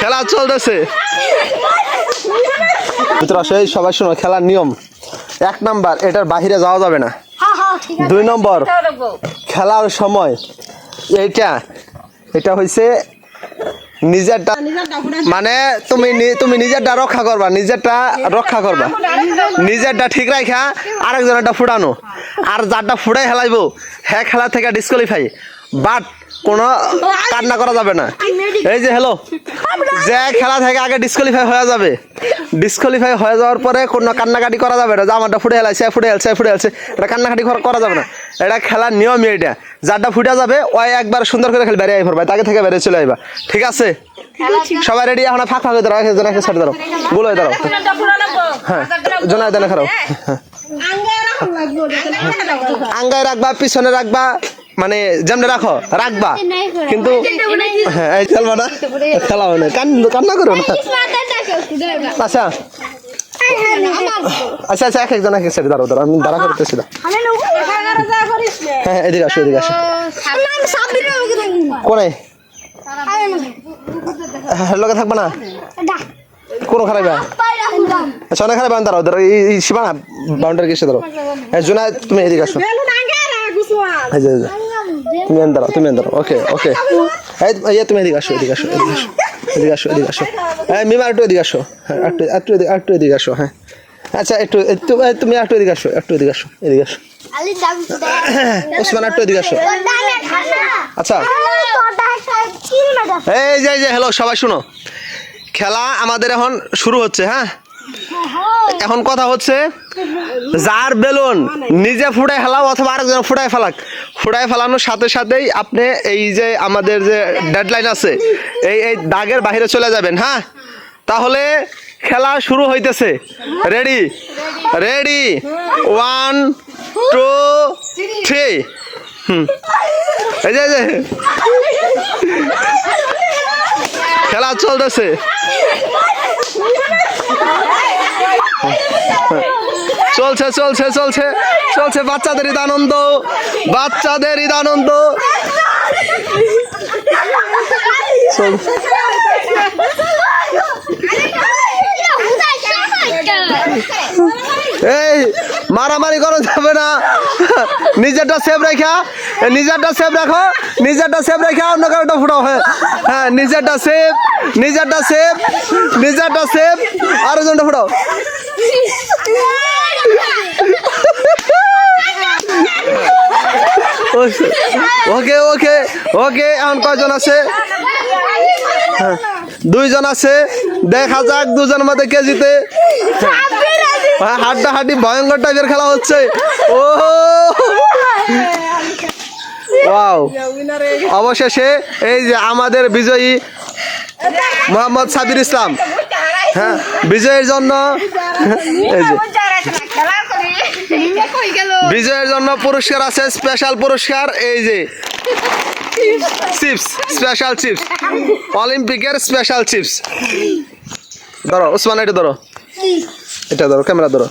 খেলা চলতেছে। মিত্র সেই সবাই শোনো খেলার নিয়ম। এক নাম্বার এটার বাহিরে যাওয়া যাবে না। দুই নম্বর খেলার সময় এইটা এটা হইছে নিজেরটা মানে তুমি নি- তুমি নিজেরটা রক্ষা করবা নিজেরটা রক্ষা করবা। নিজেরটা ঠিক রাখা আরেকজনেরটা ফুটানো। আর যারটা ফুটাই হেলাইবো হ্যাঁ খেলা থেকে ডিসকোয়ালিফাই বাট কোনো কান্না করা যাবে না। এই যে হ্যালো যে খেলা থেকে আগে ডিসকোয়ালিফাই হয়ে যাবে। ডিসকোয়ালিফাই হয়ে যাওয়ার পরে কোনো কান্নাকাটি করা যাবে না। আমারটা ফুটে হেলাইছে ফুটে হেলছে ফুটে হেলছে এটা কান্নাকাটি করা- করা যাবে না। এটা খেলার নিয়মই এটা যারটা ফুটে যাবে ওই একবার সুন্দর করে খেলে বেরিয়ে পড়বে। তাকে থেকে বেরিয়ে চলে আইবা। ঠিক আছে? সবাই রেডি? এখন ফাঁক ফাঁক হয়ে দাঁড়াও একে সাইড দাঁড়াও। গুলো হয়ে দাঁড়াও। হ্যাঁ জোনায় দেনে খারাপ। আঙ্গায় রাখবা পিছনে রাখবা। মানে যেমনি রাখো রাখবা। কিন্তু হ্যাঁ এই খেলবা না। খেলা হয় না। কান কান্না করো না। আচ্ছা। আচ্ছা আচ্ছা এক একজন এক এক সাইড দাঁড়াও দাঁড়াও আমি দাঁড়া করতেছি দাঁড়াও। হ্যাঁ এদিকে আসো এদিকে আসো। কোনে হ্যাঁ লোকে থাকবা না? কোনো খারাপ আচ্ছা অনেক খারাপ দাঁড়াও দাঁড়াও এই সীমানা বাউন্ডারি কিসে দাঁড়াও। হ্যাঁ জোনা তুমি এদিকে আসো। তুমি এন দাঁড়াও, তুমি এন দাঁড়াও। ওকে ওকে এই তুমি এদিকে আসো এদিকে আসো এদিকে আসো এদিকে আসো এদিকে আসো। হ্যাঁ মিমা একটু এদিকে আসো। হ্যাঁ একটু একটু এদিকে একটু এদিকে আসো হ্যাঁ। আচ্ছা একটু তুমি একটু এদিকে আসো, একটু এদিকে আসো এদিকে আসো। ওসমান, একটু এদিকে আসো। আচ্ছা। এই যে হ্যালো সবাই শুনো। খেলা আমাদের এখন শুরু হচ্ছে হ্যাঁ? এখন কথা হচ্ছে, যার বেলুন নিজে ফুটায় ফেলাও অথবা আরেকজন ফুটায় ফেলাক, ফুটায় ফেলানোর সাথে সাথেই আপনি এই যে আমাদের যে ডেডলাইন আছে, এই এই দাগের বাইরে চলে যাবেন হ্যাঁ? তাহলে খেলা শুরু হইতেছে। Ready ready one two three হুম। এই যে। খেলা চলতেছে। চলছে চলছে চলছে চলছে বাচ্চাদের ঈদ আনন্দ বাচ্চাদের ঈদ আনন্দ। চল- এই, মারামারি করা যাবে না। নিজেরটা সেভ রেখা। নিজেরটা সেভ রাখো। নিজেরটা সেভ রেখা, অন্য কারোটা ফুটাও। হ্যাঁ হ্যাঁ নিজেরটা সেভ নিজেরটা সেভ নিজেরটা সেভ আরও জনটা ফুটাও। ওকে ওকে ওকে, এখন কয়জন আছে? দুইজন আছে। দেখা যাক দুজন মধ্যে কে জিতে। হ্যাঁ হাড্ডা হাড্ডি ভয়ঙ্কর টাইপের খেলা হচ্ছে। ও অবশেষে এই যে আমাদের বিজয়ী মোহাম্মদ সাবির ইসলাম। হ্যাঁ বিজয়ের জন্য বিজয়ের জন্য পুরস্কার আছে স্পেশাল পুরস্কার, এই যে চিপস স্পেশাল চিপস অলিম্পিকের স্পেশাল চিপস ধরো উসমান এটা ধরো। এটা ধরো ক্যামেরা ধরো।